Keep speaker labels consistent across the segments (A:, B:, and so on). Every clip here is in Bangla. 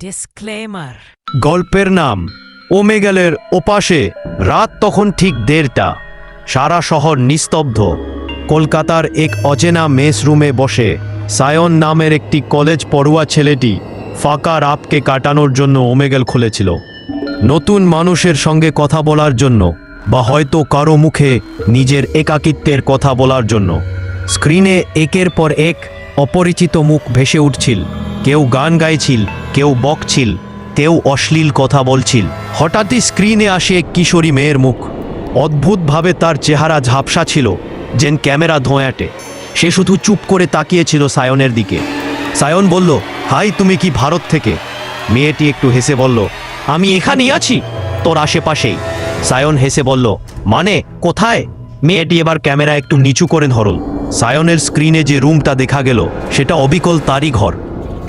A: ডিসক্লেমার
B: গল্পের নাম, ওমেগেলের ওপাশে রাত তখন ঠিক দেড়টা। সারা শহর নিস্তব্ধ। কলকাতার এক অচেনা মেস রুমে বসে সায়ন নামের একটি কলেজ পড়ুয়া ছেলেটি ফাঁকা রাতকে কাটানোর জন্য ওমেগেল খুলেছিল। নতুন মানুষের সঙ্গে কথা বলার জন্য বা হয়তো কারও মুখে নিজের একাকিত্বের কথা বলার জন্য। স্ক্রিনে একের পর এক অপরিচিত মুখ ভেসে উঠছিল। কেউ গান গাইছিল কেউ বকছিল, কেউ অশ্লীল কথা বলছিল। হঠাৎই স্ক্রিনে আসে এক কিশোরী মেয়ের মুখ। অদ্ভুতভাবে তার চেহারা ঝাপসা ছিল, যেন ক্যামেরা ধোঁয়াটে সে শুধু চুপ করে তাকিয়েছিল সায়নের দিকে। সায়ন বলল, হাই, তুমি কি ভারত থেকে? মেয়েটি একটু হেসে বলল, আমি এখানেই আছি, তোর আশেপাশেই। সায়ন হেসে বলল মানে কোথায়? মেয়েটি এবার ক্যামেরা একটু নিচু করে ধরল। সায়নের স্ক্রিনে যে রুমটা দেখা গেল, সেটা অবিকল তারই ঘর।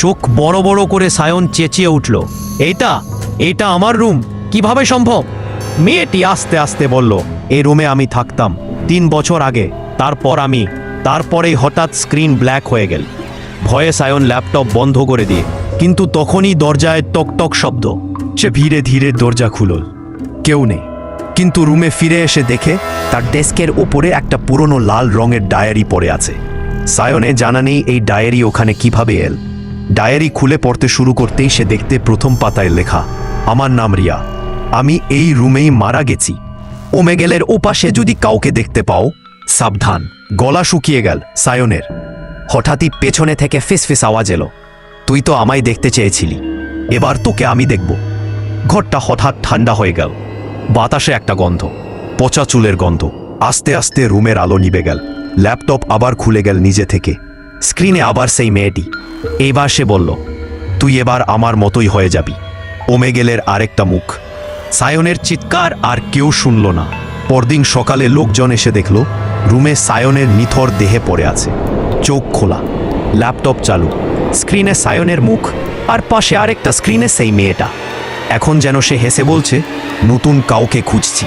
B: চোখ বড় বড় করে সায়ন চেঁচিয়ে উঠল। এইটা? এইটা আমার রুম? কীভাবে সম্ভব? মেয়েটি আস্তে আস্তে বলল এই রুমে আমি থাকতাম তিন বছর আগে। তারপর আমি, তারপরেই হঠাৎ স্ক্রিন ব্ল্যাক হয়ে গেল। ভয়ে সায়ন ল্যাপটপ বন্ধ করে দিয়ে, কিন্তু তখনই দরজায় টক টক শব্দ। সে ধীরে ধীরে দরজা খুলল। কেউ নেই। কিন্তু রুমে ফিরে এসে দেখে তার ডেস্কের ওপরে একটা পুরনো লাল রঙের ডায়েরি পড়ে আছে। সায়নে জানা নেই এই ডায়েরি ওখানে কীভাবে এল। ডায়েরি খুলে পড়তে শুরু করতেই সে দেখতে প্রথম পাতায় লেখা, আমার নাম রিয়া, আমি এই রুমেই মারা গেছি। ওমেগেলের ওপাশে যদি কাউকে দেখতে পাও, সাবধান, গলা শুকিয়ে গেল, সায়নের। হঠাৎই পেছনে থেকে ফিস ফিস আওয়াজ এলো, তুই তো আমায় দেখতে চেয়েছিলি, এবার তোকে আমি দেখব। ঘরটা হঠাৎ ঠান্ডা হয়ে গেল, বাতাসে একটা গন্ধ, পচা চুলের গন্ধ, আস্তে আস্তে রুমের আলো নিবে গেল, ল্যাপটপ আবার খুলে গেল নিজে থেকে। স্ক্রিনে আবার সেই মেয়েটি। এইবার সে বলল, তুই এবার আমার মতোই হয়ে যাবি। ওমেগেলের আরেকটা মুখ। সায়নের চিৎকার আর কেউ শুনল না। পরদিন সকালে লোকজন এসে দেখল, রুমে সায়নের নিথর দেহে পড়ে আছে। চোখ খোলা, ল্যাপটপ চালু, স্ক্রিনে সায়নের মুখ আর পাশে আরেকটা স্ক্রিনে সেই মেয়েটা। এখন যেন সে হেসে বলছে, নতুন কাউকে খুঁজছি।